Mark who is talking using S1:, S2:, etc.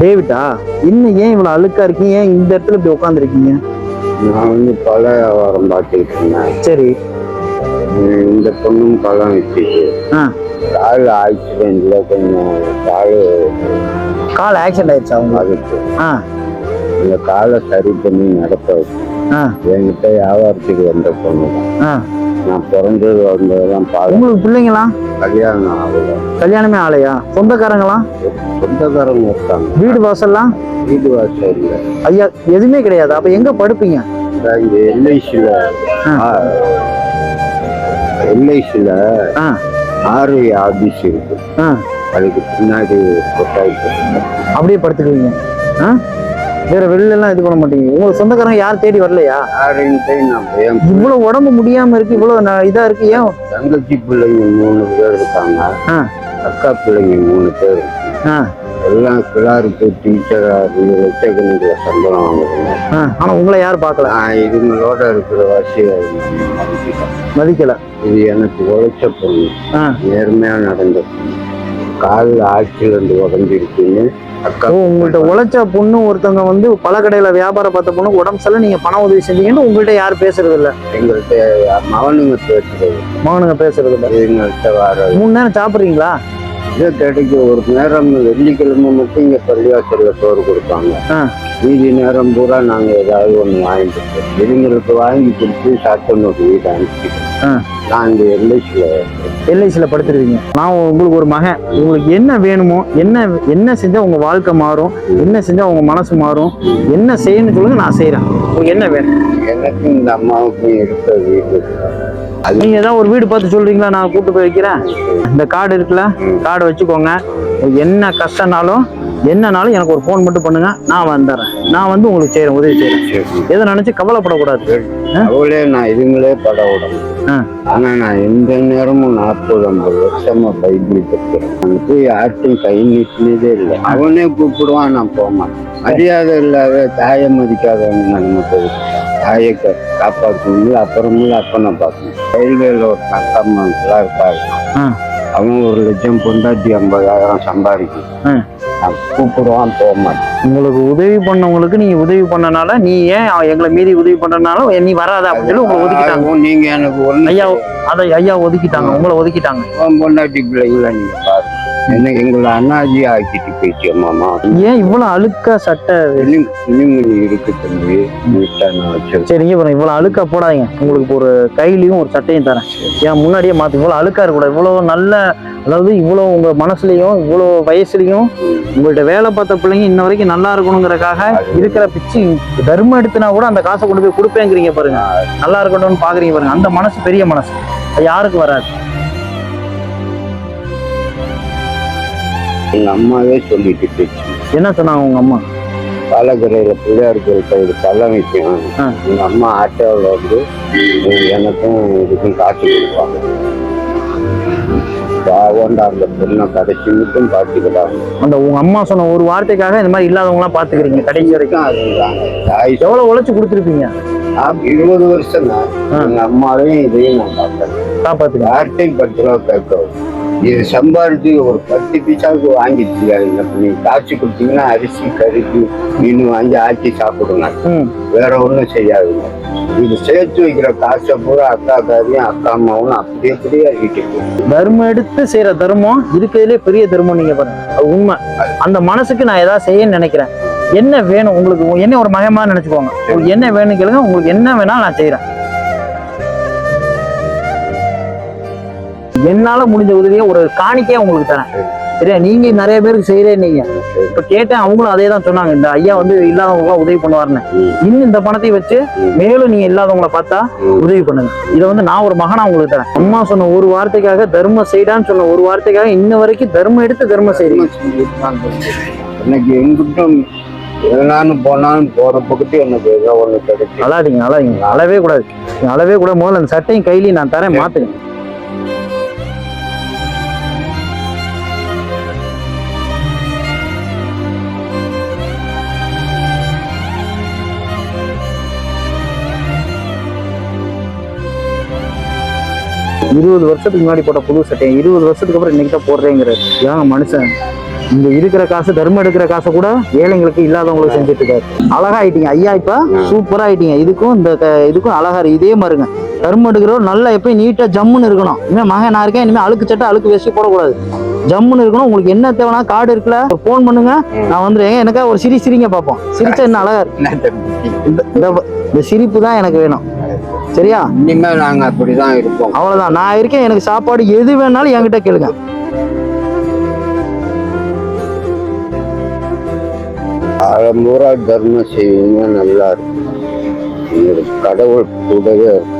S1: டேவிட்டா இன்னும் ஏன் இவ்வளவு அழுக்கா இருக்கீங்க? ஏன் இந்த இடத்துல இப்படி உட்காந்துருக்கீங்க
S2: நான் வந்து பழ வியாபாரம் பார்த்துக்கிட்டு இருந்தேன்
S1: சரி.
S2: இந்த பொண்ணும் பழம்
S1: ஆ.
S2: கால் ஆக்சிடென்ட்ல கொஞ்சம் கால்
S1: கால் ஆக்சிடென்ட் ஆயிடுச்சா உங்களுக்கு?
S2: அதுக்கு
S1: ஆ.
S2: இந்த காலை சரி பண்ணி நடத்த வச்சு என்கிட்ட வியாபாரத்துக்கு வந்த பொண்ணு தான்.
S1: ஆ.
S2: நான் பிறந்தது வந்ததெல்லாம் பால்.
S1: உங்களுக்கு பிள்ளைங்களா?
S2: கல்யாணம் ஆகல.
S1: கல்யாணமே ஆலையா சொந்தக்காரங்களா?
S2: சொந்தக்காரங்க இருக்காங்க.
S1: வீடு வாசல்லாம்?
S2: வீடு வாசல் இல்லை.
S1: ஐயா எதுவுமே கிடையாது. அப்ப எங்க படுப்பீங்க?
S2: இங்க எல்ஐசியில். எல்ஐசியில்
S1: ஆ.
S2: ஆர்ஐ ஆபீஸ் இருக்கு. அதுக்கு பின்னாடி
S1: அப்படியே படுத்துக்குவீங்க. ஆ? வேற வெளில எல்லாம் இது பண்ண மாட்டீங்க. உங்களுக்கு சொந்தக்காரங்க யாரும் தேடி வரலையா? இவ்வளவு உடம்பு முடியாம இருக்கு இவ்வளவு இதா இருக்கு ஏன்?
S2: தங்கச்சி பிள்ளைங்க மூணு பேர் இருக்காங்க. அக்கா பிள்ளைங்க மூணு பேர் எல்லாம் கிளாருக்கு டீச்சரா இருந்து லட்சக்கணக்கில் சம்பளம் வாங்குறாங்க.
S1: ஆனா உங்களை யாரும் பார்க்கல?
S2: இதுங்களோட இருக்கிற வாசி
S1: மதிக்கல.
S2: இது எனக்கு உழைச்ச பொண்ணு. நேர்மையா நடந்த பொண்ணு. கால் ஆக்சிடென்ட் உடஞ்சிருக்குன்னு
S1: உங்கள்ட்ட உழைச்ச பொண்ணு ஒருத்தவங்க வந்து பல கடையில வியாபாரம் பார்த்த பொண்ணு உடம்பு சரியில்லை நீங்க பண உதவி செஞ்சீங்கன்னு உங்கள்ட்ட யாரும் பேசுறது இல்ல.
S2: எங்கள்கிட்ட மகனுங்க பேசுறது
S1: மகனுங்க பேசுறது இல்ல.
S2: எங்கள்கிட்ட வர
S1: மூணு நேரம் சாப்பிடுறீங்களா?
S2: இது கிடைக்கும் ஒரு நேரம் வெள்ளிக்கிழமை மட்டும் இங்க பள்ளிவாசல்ல சோறு கொடுப்பாங்க. மீதி நேரம் பூரா நாங்க ஏதாவது ஒண்ணு வாங்கிட்டு இருப்போம். இதுங்களுக்கு வாங்கி கொடுத்து சாப்பிட்டு வீடு அனுப்பிச்சிட்டோம்.
S1: ஆ.
S2: நான் இந்த எல்ஐசியில
S1: எல்ஐசியில் படுத்துருவீங்க. நான் உங்களுக்கு ஒரு மகன். உங்களுக்கு என்ன வேணுமோ என்ன என்ன செஞ்சால் உங்கள் வாழ்க்கை மாறும் என்ன செஞ்சால் உங்கள் மனசு மாறும் என்ன செய்யணும்னு சொல்லுங்கள் நான் செய்கிறேன் என்ன வேணும்
S2: எனக்கும் இந்த அம்மாவுக்கும் இருக்க வீடு
S1: நீங்க ஏதாவது ஒரு வீடு பார்த்து சொல்றீங்களா? நான் கூட்டு போய் வைக்கிறேன். இந்த கார்டு இருக்குல்ல கார்டு வச்சுக்கோங்க. என்ன கஷ்டம்னாலும் என்னனாலும் எனக்கு ஒரு ஃபோன் மட்டும் பண்ணுங்க. நான் வந்துடுறேன். நான் வந்து உங்களுக்கு செய்யறேன் உதவி செய்யறேன். எதை நினைச்சு கவலைப்படக்கூடாது.
S2: அவளே நான் இதுங்களே பட விடணும். ஆனா நான் எந்த நேரமும் நாற்பது ஐம்பது வருஷமா பைபிள் நான் போய் யார்ட்டையும் கை நீட்டினதே இல்லை. அவனே கூப்பிடுவான் நான் போக மாட்டேன் மரியாதை இல்லாத தாயை மதிக்காதவங்க நம்ம தாயை காப்பாற்றணும். அப்புறமும் அப்பனை பார்க்கணும். ரயில்வேல ஒரு அக்கா இருக்காரு. அவன் ஒரு லட்சம் பொண்டாட்டி ஐம்பதாயிரம் சம்பாதிக்கும். கூப்பிடுவான் போக மாட்டேன்.
S1: உங்களுக்கு உதவி பண்ணவங்களுக்கு நீங்க உதவி பண்ணனால நீ ஏன் எங்களை மீறி உதவி பண்றதுனால நீ வராத அப்படின்னு சொல்லி உங்களை ஒதுக்கிட்டாங்க.
S2: நீங்க எனக்கு
S1: ஐயா அதை ஐயா ஒதுக்கிட்டாங்க. உங்களை ஒதுக்கிட்டாங்க.
S2: பொண்டாட்டி பிள்ளைங்கள நீங்க பாருங்க. என்ன எங்களை அண்ணாஜி ஆக்கிட்டு போயிட்டு மாமா.
S1: ஏன் இவ்வளவு அழுக்கா சட்டை
S2: துணிமணி இருக்கு தம்பி. நீட்டா நான் வச்சிருக்கேன்.
S1: சரி இங்க பாருங்க இவ்வளவு அழுக்கா போடாதீங்க. உங்களுக்கு இப்ப ஒரு கையிலயும் ஒரு சட்டையும் தரேன். ஏன் முன்னாடியே மாத்து இவ்வளவு அழுக்கா இருக்கக்கூடாது. இவ்வளவு நல்ல அதாவது இவ்வளவு உங்க மனசுலயும் இவ்வளவு வயசுலயும் உங்கள்ட்ட வேலை பார்த்த பிள்ளைங்க இன்ன வரைக்கும் நல்லா இருக்கணுங்கிறக்காக இருக்கிற பிச்சு தர்மம் எடுத்துனா கூட அந்த காசை கொண்டு போய் கொடுப்பேங்கிறீங்க பாருங்க. நல்லா இருக்கணும்னு பாக்குறீங்க பாருங்க. அந்த மனசு பெரிய மனசு. யாருக்கு வராது.
S2: எங்க அம்மாவே சொல்லிட்டு
S1: என்ன சொன்னாங்க உங்க அம்மா?
S2: பாலக்கரையில பிள்ளையார் கோயில் பள்ளம் வைக்கணும்
S1: ஆ.
S2: எங்க அம்மா ஆட்டோவில் வந்து எனக்கும் இதுக்கும் காசு கொடுப்பாங்க. பாவண்டா அந்த பொண்ணை கடைசி மட்டும் பார்த்துக்கிறாங்க
S1: அந்த உங்க அம்மா சொன்ன ஒரு வார்த்தைக்காக இந்த மாதிரி இல்லாதவங்க எல்லாம் பாத்துக்கிறீங்க கடைசி வரைக்கும்.
S2: அதுதாங்க தாய்
S1: எவ்வளவு உழைச்சு கொடுத்துருப்பீங்க?
S2: இருபது வருஷம் தான்
S1: ஆ.
S2: எங்க அம்மாவையும் இதையும் நான் பார்த்தேன் யார்கிட்டையும் பத்து ரூபா இது சம்பாரிச்சு ஒரு பத்து பைசாவுக்கு வாங்கிட்டு நீங்க காசு கொடுத்தீங்கன்னா அரிசி கறிக்கு மீன் வாங்கி ஆக்கி சாப்பிடுங்க. வேற ஒண்ணும் செய்யாதுங்க இது சேர்த்து வைக்கிற காசை பூரா அக்கா காரியும் அக்கா அம்மாவும் அப்படியே அப்படியே அழிக்கிட்டு
S1: தர்மம் எடுத்து செய்யற தர்மம் இருக்கிறதுலே பெரிய தர்மம் நீங்க பாருங்க. உண்மை. அந்த மனசுக்கு நான் ஏதாவது செய்யணும்னு நினைக்கிறேன். என்ன வேணும் உங்களுக்கு? உங்க- என்ன ஒரு மகமா நினைச்சுக்கோங்க. என்ன வேணும் கேளுங்க. உங்களுக்கு என்ன வேணாலும் நான் செய்யறேன் என்னால முடிஞ்ச உதவியை ஒரு காணிக்கையா உங்களுக்கு தரேன். சரியா? நீங்க நிறைய பேருக்கு செய்யறேன் நீங்க. இப்ப கேட்டேன் அவங்களும் அதே தான் சொன்னாங்க. இந்த ஐயா வந்து இல்லாதவங்க உதவி பண்ணுவாருன்னு. இன்னும் இந்த பணத்தை வச்சு மேலும் நீங்க இல்லாதவங்கள பார்த்தா உதவி பண்ணுங்க. இதை வந்து நான் ஒரு மகனா உங்களுக்கு தரேன். அம்மா சொன்ன ஒரு வார்த்தைக்காக தர்மம் செய்டான்னு சொன்ன ஒரு வார்த்தைக்காக இன்ன வரைக்கும் தர்மம் எடுத்து தர்மம் செய்றீங்க.
S2: எனக்கு எங்கிட்டும் எல்லாரும் போனாலும் போற பக்கத்து எனக்கு ஏதோ ஒண்ணு கிடைச்சு
S1: அழாதீங்க அழாதீங்க. அழவே கூடாது. அழவே கூட முதல்ல அந்த சட்டையும் கையிலையும் நான் தரேன் மாத்துங்க. இருபது வருஷத்துக்கு முன்னாடி போட்ட புது சட்டையை இருபது வருஷத்துக்கு அப்புறம் இன்னைக்கு தான் போடுறேங்கிறாரு. ஏங்க மனுஷன். இங்க இருக்கிற காசு தர்மம் எடுக்கிற காசை கூட ஏழைங்களுக்கு இல்லாதவங்களுக்கு செஞ்சுட்டு இருக்காரு. அழகா ஆயிட்டீங்க. ஐயா இப்ப சூப்பரா ஆயிட்டீங்க. இதுக்கும் இந்த இதுக்கும் அழகா இருக்கு. இதே மாதிரிங்க தர்மம் எடுக்கிறவர் நல்லா எப்பயும் நீட்டா ஜம்முன்னு இருக்கணும். இனிமே மகன் நான் இருக்கேன் இனிமே அழுக்கு சட்டை அழுக்கு வேஸ்ட் போடக்கூடாது. ஜம்முன்னு இருக்கணும். உங்களுக்கு என்ன தேவைன்னா கார்டு இருக்குல்ல ஃபோன் பண்ணுங்க. நான் வந்துடுறேன். எனக்கா ஒரு சிரி சிரிங்க பார்ப்போம். சிரிச்சா என்ன அழகா இருக்கு? இந்த சிரிப்பு தான் எனக்கு வேணும். சரியா?
S2: இனிமேல் நாங்க அப்படிதான் இருப்போம்.
S1: அவ்வளவுதான். நான் இருக்கேன் எனக்கு சாப்பாடு எது வேணாலும் என்கிட்ட கேளுங்க.
S2: காலம்பூரா தர்மம் செய்வீங்க நல்லா இருக்கும். கடவுள் கூடவே இருக்கும்.